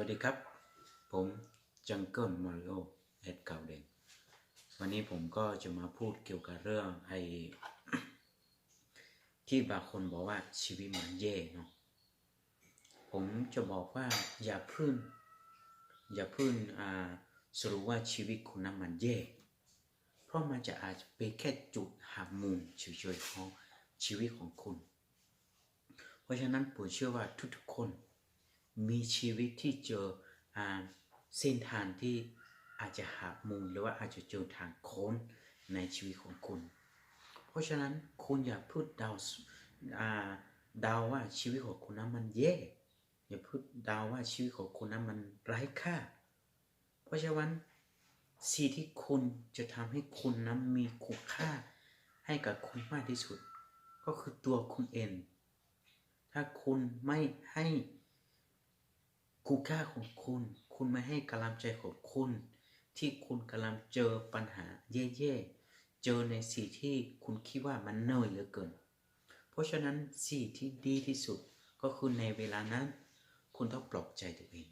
วัสดีครับ ผมจังเกิลมาริโอเอ็ดเก่าเด็กวันนี้ผมก็จะมาพูดเกี่ยวกับเรื่องไอ้ที่บางคนบอกว่าชีวิตมันแย่เนาะผมจะบอกว่าอย่าพึ่งอย่าพึ่งอ่าสรุปว่าชีวิตคุณนั้นมันแย่เพราะมันจะอาจจะเป็นแค่จุดหักมุมเฉยๆของชีวิตของคุณ เพราะฉะนั้นผมเชื่อว่าทุกๆคน มีชีวิตที่เจอเส้นทางที่อาจจะหักมุมหรือว่าอาจจะเจอทางโค้งในชีวิตของคุณ เพราะฉะนั้นคุณอย่าพูดเดาอ่าเดาว่าชีวิตของคุณนั้นมันแย่อย่าพูดเดาว่าชีวิตของคุณนั้นมันไร้ค่า เพราะฉะนั้นสิ่งที่คุณจะทำให้คุณนั้นมีคุณค่าให้กับคุณมากที่สุด ก็คือตัวคุณเองถ้าคุณไม่ให้ คุณค่าของคุณ คุณไม่ให้กำลังใจของคุณ ที่คุณกำลังเจอปัญหาแย่ๆ เจอในสิ่งที่คุณคิดว่ามันเหนื่อยเหลือเกิน เพราะฉะนั้นสิ่งที่ดีที่สุดก็คือในเวลานั้น คุณต้องปลอบใจตัวเอง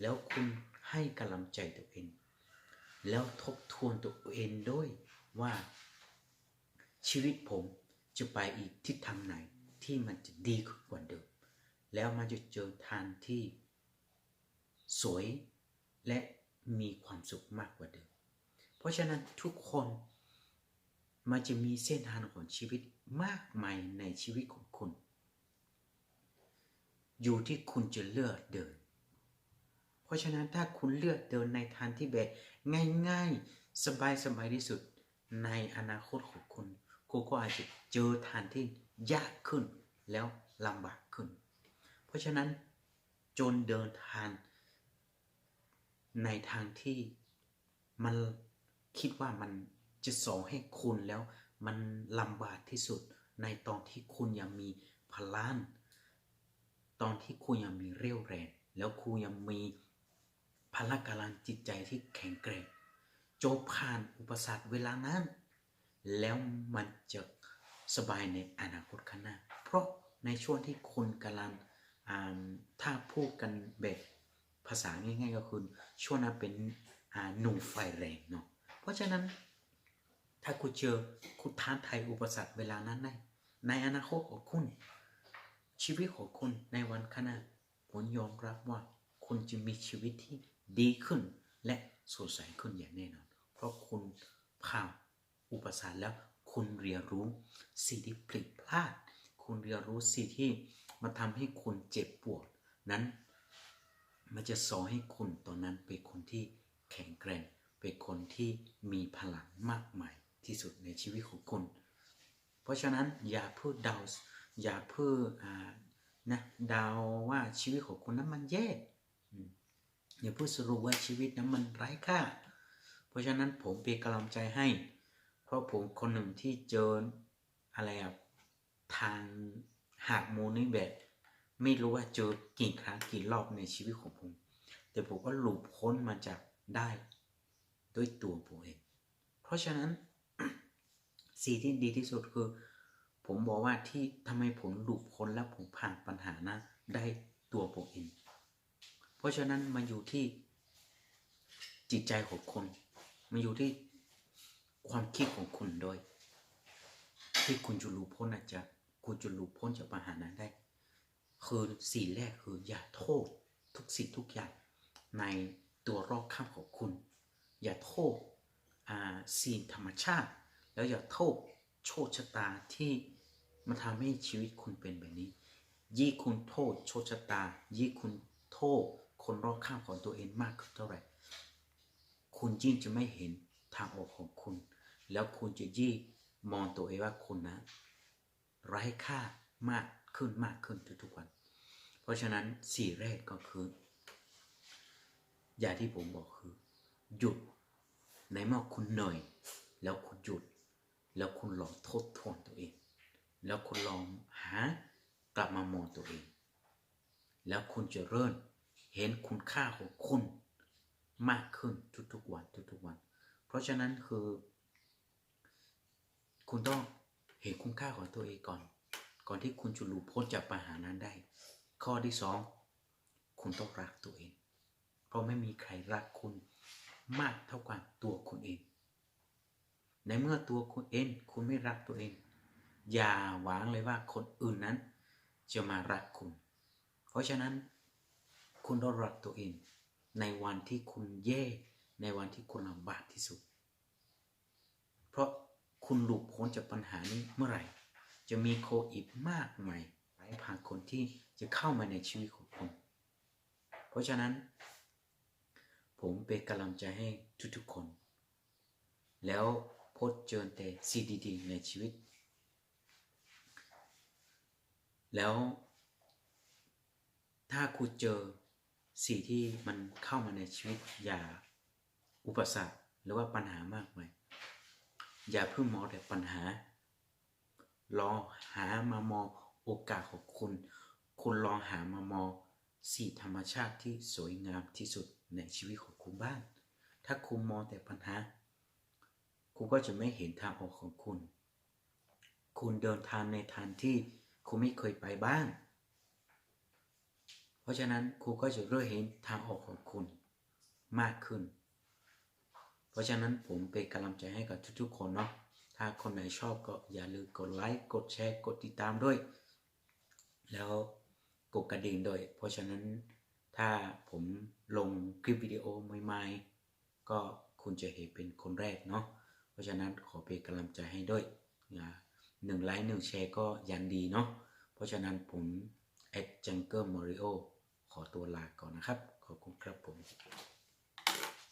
แล้วคุณให้กำลังใจตัวเอง แล้วทบทวนตัวเองด้วยว่า ชีวิตผมจะไปอีกทิศทางไหนที่มันจะดีกว่าเดิม แล้วมันจะเจอทางที่ สวยและมีความสุขมากกว่าเดิม เพราะฉะนั้นทุกคนมันจะมีเส้นทางของชีวิตมากมายในชีวิตของคุณ อยู่ที่คุณจะเลือกเดิน เพราะฉะนั้นถ้าคุณเลือกเดินในทางที่แบบง่ายๆ สบายๆที่สุดในอนาคตของคุณ คุณก็อาจจะเจอทางที่ยากขึ้นแล้วลำบากขึ้น เพราะฉะนั้นจนเดินทาง ในทางที่มันคิดว่ามันจะสอนให้คุณแล้วมันลำบากที่สุดในตอนที่คุณยังมีพลังตอนที่คุณยังมีเรี่ยวแรงแล้วคุณยังมีพละกำลังจิตใจที่แข็งแกร่งจบผ่านอุปสรรคเวลานั้น แล้วมันจะสบายในอนาคตข้างหน้า เพราะในช่วงที่คุณกำลังอ่าถ้าพูดกันแบบ ภาษาง่ายๆก็คือช่วงนั้นเป็นหนุ่มไฟแรงเนาะเพราะฉะนั้นถ้าคุณเจอคุณท้าทายอุปสรรคเวลานั้นได้ในอนาคตของคุณ ชีวิตของคุณในวันข้างหน้าผมยอมรับว่าคุณจะมีชีวิตที่ดีขึ้น และสดใสขึ้นอย่างแน่นอน เพราะคุณผ่านอุปสรรคแล้วคุณเรียนรู้สิ่งที่ผิดพลาด คุณเรียนรู้สิ่งที่มาทำให้คุณเจ็บปวด นั้น มันจะสอนให้คุณตอนนั้นเป็นคนที่แข็งแกร่ง เป็นคนที่มีพลังมากมายที่สุดในชีวิตของคุณ เพราะฉะนั้นอย่าพื่อเดาอย่าพื่ออ่านะเดาว่าชีวิตของคุณนั้นมันแย่อย่าพื่อสรุปว่าชีวิตนั้นมันไร้ค่า เพราะฉะนั้นผมเป็นกำลังใจให้ เพราะผมคนหนึ่งที่เจออะไรอะทางหักมูลนี่แบบ ไม่รู้ว่าเจอกี่ครั้งกี่รอบในชีวิตของผม แต่ผมก็หลุดพ้นมาจากได้ด้วยตัวผมเอง เพราะฉะนั้นสิ่งที่ดีที่สุดคือ ผมบอกว่าที่ทำไมผมหลุดพ้นและผมผ่านปัญหานะได้ตัวผมเอง เพราะฉะนั้นมันอยู่ที่จิตใจของคน มันอยู่ที่ความคิดของคุณด้วย ที่คุณจะหลุดพ้นอาจจะคุณจะหลุดพ้นจากปัญหานั้นได้ คือสิ่งแรกคืออย่าโทษทุกสิ่งทุกอย่างในตัวรอบข้างของคุณ อย่าโทษสิ่งธรรมชาติ แล้วอย่าโทษโชคชะตาที่มาทำให้ชีวิตคุณเป็นแบบนี้ ยิ่งคุณโทษโชคชะตา ยิ่งคุณโทษคนรอบข้างของตัวเองมากขึ้นเท่าไหร่ คุณยิ่งจะไม่เห็นทางออกของคุณ แล้วคุณจะยิ่งมองตัวเองว่าคุณนะ ไร้ค่ามาก ขึ้นมากขึ้นทุกๆวัน เพราะฉะนั้นสี่แรกก็คือ อย่างที่ผมบอกคือ หยุดในเมื่อคุณเหนื่อย แล้วคุณหยุด แล้วคุณลองทบทวนตัวเอง แล้วคุณลองหากลับมามองตัวเอง แล้วคุณจะเริ่มเห็นคุณค่าของคุณมากขึ้นทุกๆวันทุกๆวัน เพราะฉะนั้นคือ คุณต้องเห็นคุณค่าของตัวเองก่อน ก่อนที่คุณจะหลุดพ้นจากปัญหานั้นได้ ข้อที่สองคุณต้องรักตัวเอง เพราะไม่มีใครรักคุณมากเท่ากับตัวคุณเอง ในเมื่อตัวคุณเองคุณไม่รักตัวเอง อย่าหวังเลยว่าคนอื่นนั้น จะมารักคุณ เพราะฉะนั้น คุณต้องรักตัวเอง ในวันที่คุณแย่ ในวันที่คุณลำบากที่สุด เพราะคุณหลุดพ้นจากปัญหานี้เมื่อไหร่ จะมีโคอีกมากมายหลายผ่านคนที่จะเข้ามาในชีวิตของคุณเพราะฉะนั้น ผมเป็นกำลังใจให้ทุกๆคน แล้วพบเจอแต่สิ่งดีๆในชีวิต แล้วถ้าคุณเจอสิ่งที่มันเข้ามาในชีวิต อย่าอุปสรรคหรือว่าปัญหามากมายอย่าเพิ่งมองแต่ปัญหา ลองหามามองโอกาสของคุณ คุณลองหามามองสิ่ธรรมชาติที่สวยงามที่สุดในชีวิตของคุณบ้าง ถ้าคุณมองแต่ปัญหา คุณก็จะไม่เห็นทางออกของคุณ คุณเดินทางในทางที่คุณไม่เคยไปบ้าง เพราะฉะนั้นคุณก็จะเริ่มเห็นทางออกของคุณมากขึ้น เพราะฉะนั้นผมเป็นกำลังใจให้กับทุกๆคนเนาะ ถ้าคนไหนชอบก็อย่าลืมกดไลค์ กดแชร์ กดติดตามด้วย แล้วกดกระดิ่งด้วย เพราะฉะนั้นถ้าผมลงคลิปวิดีโอใหม่ๆ ก็คุณจะเห็นเป็นคนแรกเนาะ เพราะฉะนั้นขอเป็นกำลังใจให้ด้วยนะหนึ่งไลค์หนึ่งแชร์ก็ยังดีเนาะ เพราะฉะนั้นผมแอดจังเกิลมาริโอขอตัวลาก่อนนะครับ ขอบคุณครับผม